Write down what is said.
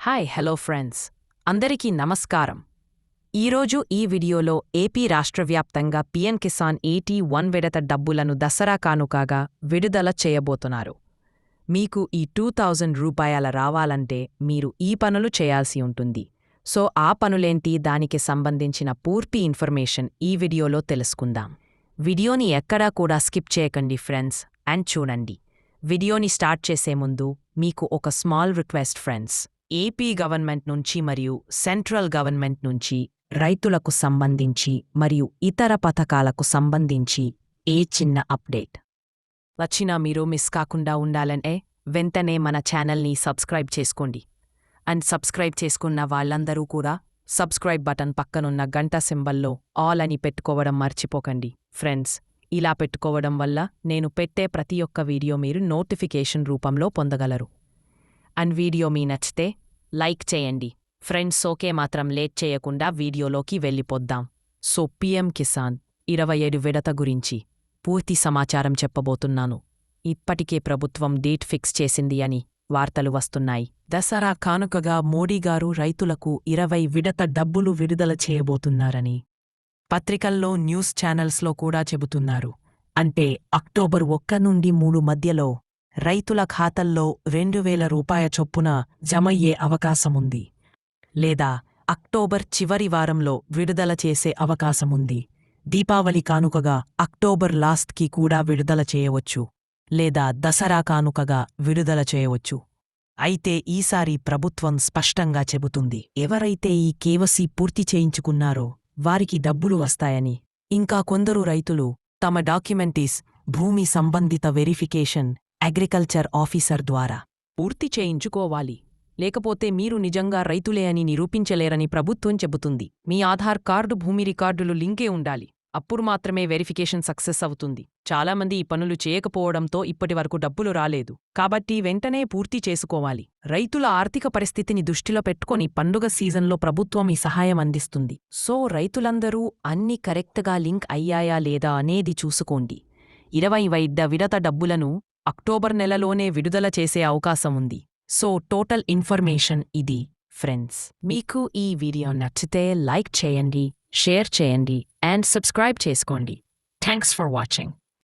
Hi hello friends. అందరికీ నమస్కారం. ఈరోజు ఈ వీడియోలో ఏపీ రాష్ట్రవ్యాప్తంగా పిఎం కిసాన్ ఎయిటీ వన్ విడత డబ్బులను దసరా కానుకాగా విడుదల చేయబోతున్నారు. మీకు ఈ టూ థౌజండ్ రూపాయల రావాలంటే మీరు ఈ పనులు చేయాల్సి ఉంటుంది. సో ఆ పనులేంటి? దానికి సంబంధించిన పూర్తి ఇన్ఫర్మేషన్ ఈ వీడియోలో తెలుసుకుందాం. వీడియోని ఎక్కడా కూడా స్కిప్ చేయకండి ఫ్రెండ్స్ అండ్ చూడండి. వీడియోని స్టార్ట్ చేసే ముందు మీకు ఒక small request friends. AP government నుంచి మరియు సెంట్రల్ గవర్నమెంట్ నుంచి రైతులకు సంబంధించి మరియు ఇతర పథకాలకు సంబంధించి ఏ చిన్న అప్డేట్? వచ్చినా మీరు మిస్ కాకుండా ఉండాలంటే వెంటనే మన ఛానల్ని సబ్స్క్రైబ్ చేసుకోండి. అండ్ సబ్స్క్రైబ్ చేసుకున్న వాళ్ళందరూ కూడా సబ్స్క్రైబ్ బటన్ పక్కనున్న గంట సింబల్లో ఆల్ అని పెట్టుకోవడం మర్చిపోకండి. ఫ్రెండ్స్ ఇలా పెట్టుకోవడం వల్ల నేను పెట్టే ప్రతి ఒక్క వీడియో మీరు నోటిఫికేషన్ రూపంలో పొందగలరు. అండ్ వీడియో మీ నచ్చితే లైక్ చేయండి. ఫ్రెండ్స్ ఓకే మాత్రం లేట్ చేయకుండా వీడియోలోకి వెళ్ళిపోద్దాం. సో పిఎం కిసాన్ ఇరవై ఏడు విడత గురించి పూర్తి సమాచారం చెప్పబోతున్నాను. ఇప్పటికే ప్రభుత్వం డేట్ ఫిక్స్ చేసింది అని వార్తలు వస్తున్నాయి. దసరా కానుకగా మోడీగారు రైతులకు ఇరవై విడత డబ్బులు విడుదల చేయబోతున్నారని పత్రికల్లో న్యూస్ ఛానల్స్లో కూడా చెబుతున్నారు. అంటే అక్టోబర్ ఒక్క నుండి మూడు మధ్యలో రైతుల ఖాతల్లో రెండు వేల రూపాయ చొప్పున జమయ్యే అవకాశముంది. లేదా అక్టోబర్ చివరి వారంలో విడుదల చేసే అవకాశముంది. దీపావళి కానుకగా అక్టోబర్ లాస్ట్కి కూడా విడుదల చేయవచ్చు. లేదా దసరా కానుకగా విడుదల చేయవచ్చు. అయితే ఈసారి ప్రభుత్వం స్పష్టంగా చెబుతుంది. ఎవరైతే ఈ కేవసీ పూర్తి చేయించుకున్నారో వారికి డబ్బులు వస్తాయని. ఇంకా కొందరు రైతులు తమ డాక్యుమెంటీస్ భూమి సంబంధిత వెరిఫికేషన్ అగ్రికల్చర్ ఆఫీసర్ ద్వారా. పూర్తి చేయించుకోవాలి. లేకపోతే మీరు నిజంగా రైతులే అని నిరూపించలేరని ప్రభుత్వం చెబుతుంది. మీ ఆధార్ కార్డు భూమి రికార్డులు లింకే ఉండాలి. అప్పుడు మాత్రమే వెరిఫికేషన్ సక్సెస్ అవుతుంది. చాలామంది ఈ పనులు చేయకపోవడంతో ఇప్పటివరకు డబ్బులు రాలేదు. కాబట్టి వెంటనే పూర్తి చేసుకోవాలి. రైతుల ఆర్థిక పరిస్థితిని దృష్టిలో పెట్టుకొని పండుగ సీజన్లో ప్రభుత్వం ఈ సహాయం అందిస్తుంది. సో రైతులందరూ అన్ని కరెక్ట్గా లింక్ అయ్యాయా లేదా అనేది చూసుకోండి. ఇరవై వైద్య విడత డబ్బులను అక్టోబర్ నెలలోనే విడుదల చేసే అవకాశం ఉంది. సో టోటల్ ఇన్ఫర్మేషన్ ఇది ఫ్రెండ్స్. మీకు ఈ వీడియో నచ్చితే లైక్ చేయండి షేర్ చేయండి అండ్ సబ్స్క్రైబ్ చేసుకోండి. Thanks for watching.